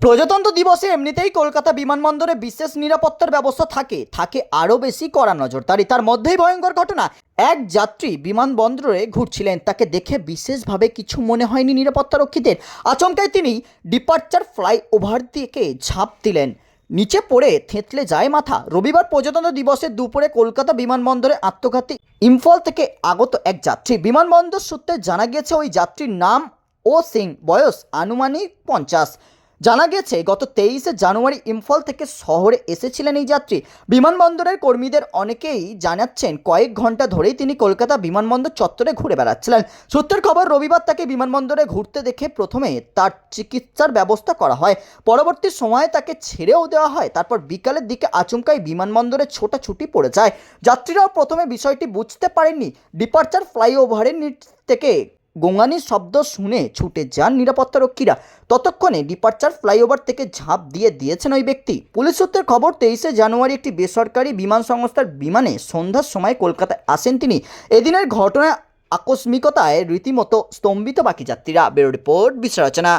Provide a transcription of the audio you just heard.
প্রজাতন্ত্র দিবসে এমনিতেই কলকাতা বিমানবন্দরে বিশেষ নিরাপত্তার ব্যবস্থা থাকে। থাকে আরও বেশি কড়া নজরদারি তার মধ্যেই ভয়ঙ্কর ঘটনা। এক যাত্রী বিমানবন্দরে ঘুরছিলেন। তাকে দেখে বিশেষভাবে কিছু মনে হয়নি নিরাপত্তা রক্ষীদের আচমকায় তিনি ডিপার্চার ফ্লাইওভার থেকে ঝাঁপ দিলেন। নিচে পড়ে থেঁতলে যায় মাথা। রবিবার প্রজাতন্ত্র দিবসের দুপুরে কলকাতা বিমানবন্দরে আত্মঘাতী ইম্ফল থেকে আগত এক যাত্রী। বিমানবন্দর সূত্রে জানা গিয়েছে, ওই যাত্রীর নাম ও সিং, বয়স আনুমানিক পঞ্চাশ। জানা গেছে, গত তেইশে জানুয়ারি ইম্ফল থেকে শহরে এসেছিলেন এই যাত্রী। বিমানবন্দরের কর্মীদের অনেকেই জানাচ্ছেন, কয়েক ঘণ্টা ধরেই তিনি কলকাতা বিমানবন্দর চত্বরে ঘুরে বেড়াচ্ছিলেন। সূত্রের খবর, রবিবার তাকে বিমানবন্দরে ঘুরতে দেখে প্রথমে তার চিকিৎসার ব্যবস্থা করা হয়। পরবর্তী সময়ে তাকে ছেড়েও দেওয়া হয়। তারপর বিকালের দিকে আচমকাই বিমানবন্দরে ছোটাছুটি পড়ে যায়। যাত্রীরাও প্রথমে বিষয়টি বুঝতে পারেননি। ডিপার্চার ফ্লাইওভারের নিচ থেকে গোঙানির শব্দ শুনে ছুটে যান নিরাপত্তারক্ষীরা। ততক্ষণে ডিপার্চার ফ্লাইওভার থেকে ঝাঁপ দিয়ে দিয়েছেন ওই ব্যক্তি। পুলিশ সূত্রের খবর, তেইশে জানুয়ারি একটি বেসরকারি বিমান সংস্থার বিমানে সন্ধ্যার সময় কলকাতায় আসেন তিনি। এদিনের ঘটনায় আকস্মিকতায় রীতিমতো স্তম্ভিত বাকি যাত্রীরা। বেরো রিপোর্ট বিশ্লেষণা